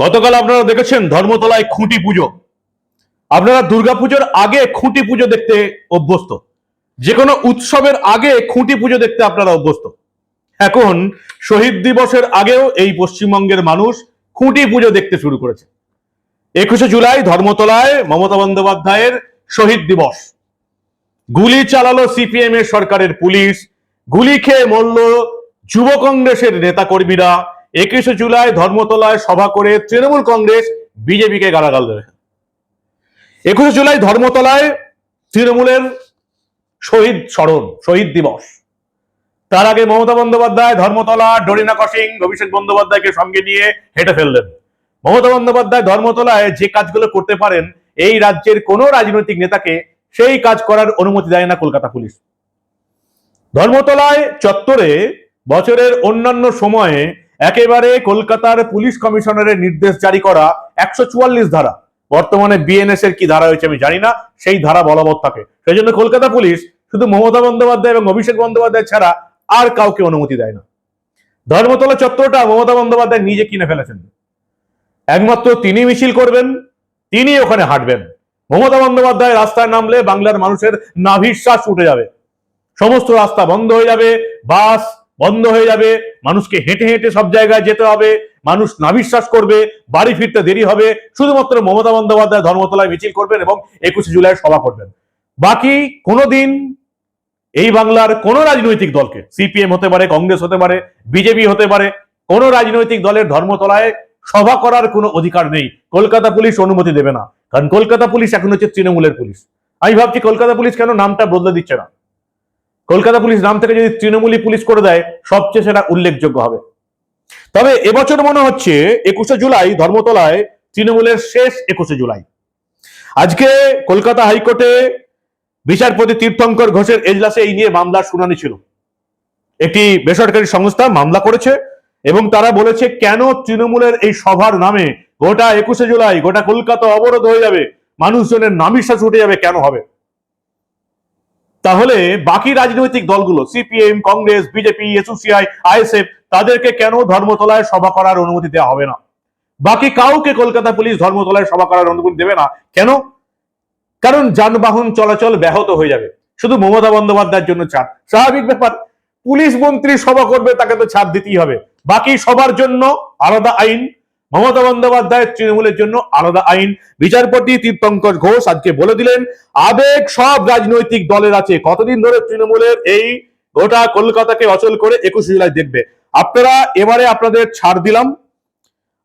গতকাল আপনারা দেখেছেন ধর্মতলায় খুঁটি পুজো। আপনারা দুর্গাপুজোর আগে খুঁটি পুজো দেখতে অভ্যস্ত। যে কোনো উৎসবের আগে খুঁটি পুজো দেখতে আপনারা অভ্যস্ত। এখন শহীদ দিবসের আগেও এই পশ্চিমবঙ্গের মানুষ খুঁটি পুজো দেখতে শুরু করেছে। একুশে জুলাই ধর্মতলায় মমতা বন্দ্যোপাধ্যায়ের শহীদ দিবস। গুলি চালালো সিপিএম এর সরকারের পুলিশ। গুলি খেয়ে মরল যুব কংগ্রেসের নেতাকর্মীরা। একুশে জুলাই ধর্মতলায় সভা করে তৃণমূল কংগ্রেস বিজেপিকে গালাগাল দেবে। একুশে জুলাই ধর্মতলায় তৃণমূলের শহীদ স্মরণ, শহীদ দিবস। তার আগে মমতা বন্দ্যোপাধ্যায় ধর্মতলা, ডরিনা কসিং, অভিষেক বন্দ্যোপাধ্যায়কে সঙ্গে নিয়ে হেঁটে ফেললেন। মমতা বন্দ্যোপাধ্যায় ধর্মতলায় যে কাজগুলো করতে পারেন, এই রাজ্যের কোনো রাজনৈতিক নেতাকে সেই কাজ করার অনুমতি দেয় না কলকাতা পুলিশ। ধর্মতলায় চত্বরে বছরের অন্যান্য সময়ে একেবারে কলকাতার পুলিশ কমিশনারের নির্দেশ জারি করা একশো চুয়াল্লিশ ধারা। বর্তমানে বিএনএস এর কি ধারা হয়েছে আমি জানি না, সেই ধারা বলবৎ থাকে। সেই জন্য কলকাতা পুলিশ শুধু মমতা বন্দ্যোপাধ্যায় এবং অভিষেক বন্দ্যোপাধ্যায় ছাড়া আর কাউকে অনুমতি দেয় না। ধর্মতলা চত্বরটা মমতা বন্দ্যোপাধ্যায় নিজে কিনে ফেলেছেন। একমাত্র তিনি মিছিল করবেন তিনি ওখানে হাঁটবেন। মমতা বন্দ্যোপাধ্যায় রাস্তায় নামলে বাংলার মানুষের নাভিশ্বাস উঠে যাবে। সমস্ত রাস্তা বন্ধ হয়ে যাবে, বাস বন্ধ হয়ে যাবে, মানুষকে হেঁটে হেঁটে সব জায়গায় যেতে হবে, মানুষ নাবিশ্বাস করবে, বাড়ি ফিরতে দেরি হবে, শুধুমাত্র মমতা বন্দ্যোপাধ্যায় ধর্মতলায় মিছিল করবেন এবং একুশে জুলাই সভা করবেন। বাকি কোনোদিন এই বাংলার কোন রাজনৈতিক দলকে, সিপিএম হতে পারে, কংগ্রেস হতে পারে, বিজেপি হতে পারে, কোন রাজনৈতিক দলের ধর্মতলায় সভা করার কোনো অধিকার নেই। কলকাতা পুলিশ অনুমতি দেবে না। কারণ কলকাতা পুলিশ এখন হচ্ছে তৃণমূলের পুলিশ। আমি ভাবছি কলকাতা পুলিশ কেন নামটা বদলে দিচ্ছে না? কলকাতা পুলিশ নাম থেকে যদি তৃণমূলী পুলিশ করে দেয়, সবচেয়ে সেটা উল্লেখযোগ্য হবে। তবে এবছর মনে হচ্ছে একুশে জুলাই ধর্মতলায় তৃণমূলের শেষ একুশে জুলাই। আজকে কলকাতা হাইকোর্টে বিচারপতি তীর্থঙ্কর ঘোষের এজলাসে এই নিয়ে মামলার শুনানি ছিল। একটি বেসরকারি সংস্থা মামলা করেছে এবং তারা বলেছে, কেন তৃণমূলের এই সভার নামে গোটা একুশে জুলাই গোটা কলকাতা অবরোধ হয়ে যাবে, মানুষজনের নামিশ্বাস উঠে যাবে, কেন হবে? তাহলে বাকি রাজনৈতিক দলগুলো, CPM, Congress, BJP SUCI ISF, তাদেরকে কেন ধর্মতলায় সভা করার অনুমতি দেওয়া হবে না? বাকি কাউকে কলকাতা পুলিশ ধর্মতলায় সভা করার অনুমতি দেবে না? কেন? কারণ যানবাহন চলাচল ব্যাহত হয়ে যাবে। শুধু মমতা বন্দ্যোপাধ্যায়ের জন্য ছাড়। স্বাভাবিক ব্যাপার, পুলিশ মন্ত্রী সভা করবে তাকে তো ছাড় দিতেই হবে। বাকি সবার জন্য আলাদা আইন মমতা বন্দ্যোপাধ্যায়ের তৃণমূলের জন্য আলাদা আইন। বিচারপতি তীর্থঙ্কর ঘোষ আজকে বলে দিলেন, আবেগ সব রাজনৈতিক দলের আছে। কতদিন ধরে তৃণমূলের এই গোটা কলকাতাকে অচল করে একুশে জুলাই দেখবে। আপনারা এবারে আপনাদের ছাড় দিলাম।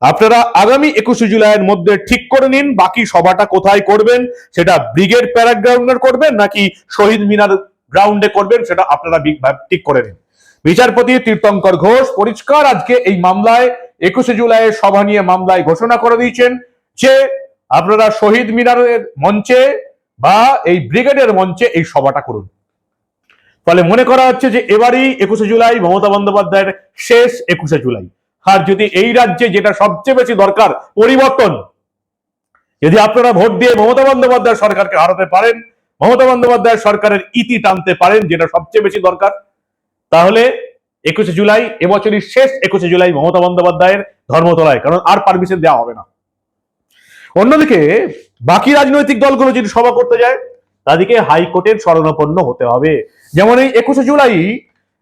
আপনারা আগামী একুশে জুলাইয়ের মধ্যে ঠিক করে নিন, বাকি সভাটা কোথায় করবেন, সেটা ব্রিগেড প্যারাগ্রাউন্ডে করবেন, নাকি শহীদ মিনার গ্রাউন্ডে করবেন, সেটা আপনারা ঠিক করে নিন। বিচারপতি তীর্থঙ্কর ঘোষ, পরিষ্কার আজকে এই মামলায় একুশে জুলাইয়ের সভা নিয়ে মামলায় ঘোষণা করে দিয়েছেন যে আপনারা শহীদ মিনারের মঞ্চে বা এই ব্রিগেডের মঞ্চে এই সভাটা করুন। ফলে মনে করা হচ্ছে যে এবারই একুশে জুলাই মমতা বন্দ্যোপাধ্যায়ের শেষ একুশে জুলাই। আর যদি এই রাজ্যে যেটা সবচেয়ে বেশি দরকার, পরিবর্তন, যদি আপনারা ভোট দিয়ে মমতা বন্দ্যোপাধ্যায় সরকারকে হারাতে পারেন, মমতা বন্দ্যোপাধ্যায় সরকারের ইতি টানতে পারেন, যেটা সবচেয়ে বেশি দরকার, তাহলে একুশে জুলাই, এবছরই শেষ একুশে জুলাই মমতা বন্দ্যোপাধ্যায়ের ধর্মতলায়, কারণ আর পারমিশন দেওয়া হবে না। অন্যদিকে, বাকি রাজনৈতিক দলগুলো যদি সভা করতে যায়, তাদেরকে হাইকোর্টের শরণাপন্ন হতে হবে। যেমন এই একুশে জুলাই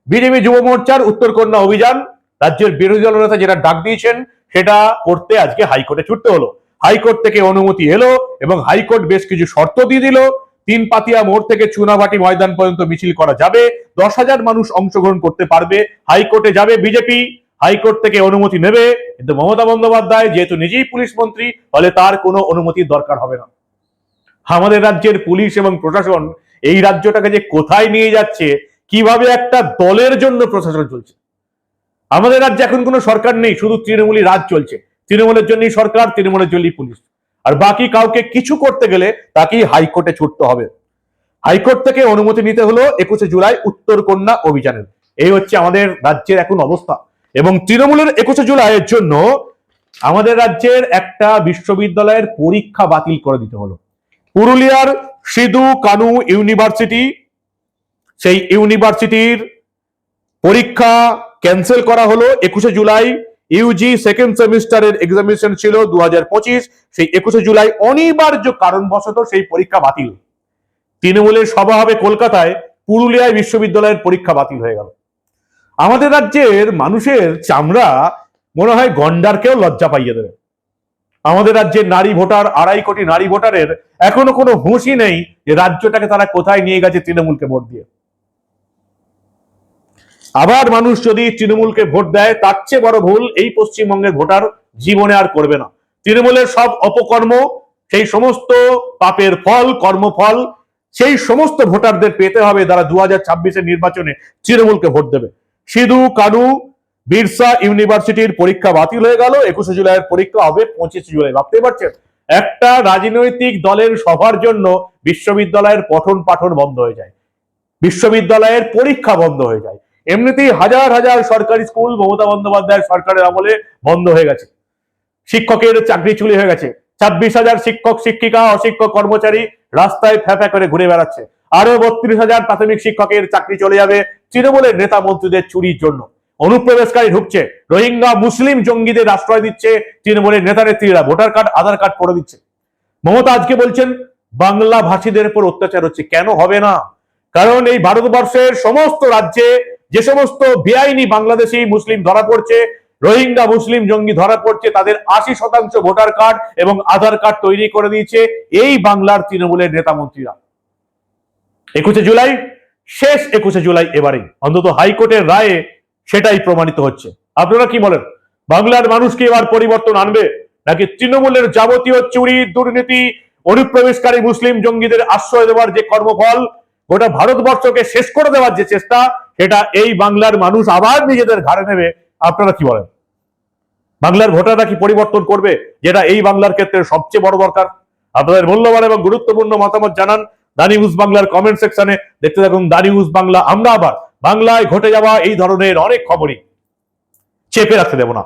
বিজেপি যুব মোর্চার উত্তরকন্যা অভিযান, রাজ্যের বিরোধী দল নেতা যেটা ডাক দিয়েছেন, সেটা করতে আজকে হাইকোর্টে ছুটতে হলো। হাইকোর্ট থেকে অনুমতি এলো এবং হাইকোর্ট বেশ কিছু শর্ত দিয়ে দিল। তিন পাতিয়া মোড় থেকে চুনাভাটি ময়দান পর্যন্ত মিছিল করা যাবে। দশ হাজার মানুষ অংশগ্রহণ করতে পারবে। হাইকোর্টে যাবে বিজেপি। হাইকোর্ট থেকে অনুমতি নেবে। কিন্তু মমতা বন্দ্যোপাধ্যায়, যেহেতু নিজেই পুলিশ মন্ত্রী, ফলে তার কোনো অনুমতির দরকার হবে না। আমাদের রাজ্যের পুলিশ এবং প্রশাসন এই রাজ্যটাকে যে কোথায় নিয়ে যাচ্ছে, কীভাবে একটা দলের জন্য প্রশাসন চলছে? আমাদের রাজ্যে এখন কোনো সরকার নেই, শুধু তৃণমূলই রাজ চলছে। তৃণমূলের জন্যই সরকার, তৃণমূলের জন্যই পুলিশ। আর বাকি কাউকে কিছু করতে গেলে তাকেই হাইকোর্টে ছুটতে হবে। হাইকোর্ট থেকে অনুমতি নিতে হলো একুশে জুলাই উত্তর কন্যা অভিযানের। এই হচ্ছে আমাদের রাজ্যের এখন অবস্থা। এবং তৃণমূলের একুশে জুলাইয়ের জন্য আমাদের রাজ্যের একটা বিশ্ববিদ্যালয়ের পরীক্ষা বাতিল করে দিতে হলো। পুরুলিয়ার সিধু কানু ইউনিভার্সিটি, সেই ইউনিভার্সিটির পরীক্ষা ক্যান্সেল করা হলো একুশে জুলাই। ইউজি সেকেন্ড সেমিস্টারের এক্সামিনেশন ছিল দুহাজার পঁচিশ, সেই একুশে জুলাই অনিবার্য কারণবশত সেই পরীক্ষা বাতিল। তৃণমূলের সভা হবে কলকাতায়, পুরুলিয়ায় বিশ্ববিদ্যালয়ের পরীক্ষা বাতিল হয়ে গেল। আমাদের রাজ্যের মানুষের চামড়া মনে হয় গন্ডারকেও লজ্জা পাইয়ে দেবে। আমাদের রাজ্যের নারী ভোটার, আড়াই কোটি নারী ভোটারের এখনও কোনো হুঁশই নেই যে রাজ্যটাকে তারা কোথায় নিয়ে গেছে তৃণমূলকে ভোট দিয়ে। আবার মানুষ যদি তৃণমূলকে ভোট দেয়, তার চেয়ে বড় ভুল এই পশ্চিমবঙ্গের ভোটার জীবনে আর করবে না। তৃণমূলের সব অপকর্ম, সেই সমস্ত পাপের ফল, কর্মফল, সেই সমস্ত ভোটারদের পেতে হবে যারা দু হাজার নির্বাচনে তৃণমূলকে ভোট দেবে। সিধু, কানু, বিরসা ইউনিভার্সিটির পরীক্ষা বাতিল হয়ে গেল, একুশে জুলাইয়ের পরীক্ষা হবে পঁচিশে জুলাই ভাবতে পারছেন? একটা রাজনৈতিক দলের সভার জন্য বিশ্ববিদ্যালয়ের পঠন পাঠন বন্ধ হয়ে যায়। বিশ্ববিদ্যালয়ের পরীক্ষা বন্ধ হয়ে যায়। এমনিতেই হাজার হাজার সরকারি স্কুল মমতা বন্দ্যোপাধ্যায়ের সরকারের আমলে বন্ধ হয়ে গেছে। শিক্ষকের চাকরি চুরি হয়ে গেছে। ছাব্বিশ হাজার শিক্ষক, শিক্ষিকা, অশিক্ষক, কর্মচারী রাস্তায় ফ্যাফা করে ঘুরে বেড়াচ্ছে। আরও বত্রিশ হাজার প্রাথমিক শিক্ষকের চাকরি চলে যাবে তৃণমূলের নেতা মন্ত্রীদের চুরির জন্য। অনুপ্রবেশকারী ঢুকছে। রোহিঙ্গা মুসলিম জঙ্গিদের আশ্রয় দিচ্ছে তৃণমূলের নেতা নেত্রীরা। ভোটার কার্ড, আধার কার্ড করে দিচ্ছে। মমতা আজকে বলছেন বাংলা ভাষীদের উপর অত্যাচার হচ্ছে। কেন হবে না? কারণ এই ভারতবর্ষের সমস্ত রাজ্যে যে সমস্ত বেআইনি বাংলাদেশি মুসলিম ধরা পড়ছে, রোহিঙ্গা মুসলিম জঙ্গি ধরা পড়ছে, তাদের আশি শতাংশ ভোটার কার্ড এবং আধার কার্ড তৈরি করে দিয়েছে এই বাংলার তৃণমূলের নেতা মন্ত্রীরা। একুশে জুলাই, শেষ একুশে জুলাই এবারেই। অন্তত হাইকোর্টের রায়ে সেটাই প্রমাণিত হচ্ছে। আপনারা কি বলেন? বাংলার মানুষ কি এবার পরিবর্তন আনবে? নাকি তৃণমূলের যাবতীয় চুরি, দুর্নীতি, অনুপ্রবেশকারী মুসলিম জঙ্গিদের আশ্রয় দেওয়ার যে কর্মফল, গোটা ভারতবর্ষকে শেষ করে দেওয়ার যে চেষ্টা সেটা এই বাংলার মানুষ আবার নিজেদের ঘাড়ে নেবে। আপনারা কি বলেন? বাংলার ভোটাররা কি পরিবর্তন করবে, যেটা এই বাংলার ক্ষেত্রে সবচেয়ে বড় দরকার? আপনাদের মূল্যবান এবং গুরুত্বপূর্ণ মতামত জানান দানি নিউজ বাংলার কমেন্ট সেকশনে দেখতে থাকুন দানি নিউজ বাংলা। আমরা আবার বাংলায় ঘটে যাওয়া এই ধরনের অনেক খবরই চেপে রাখতে দেব না।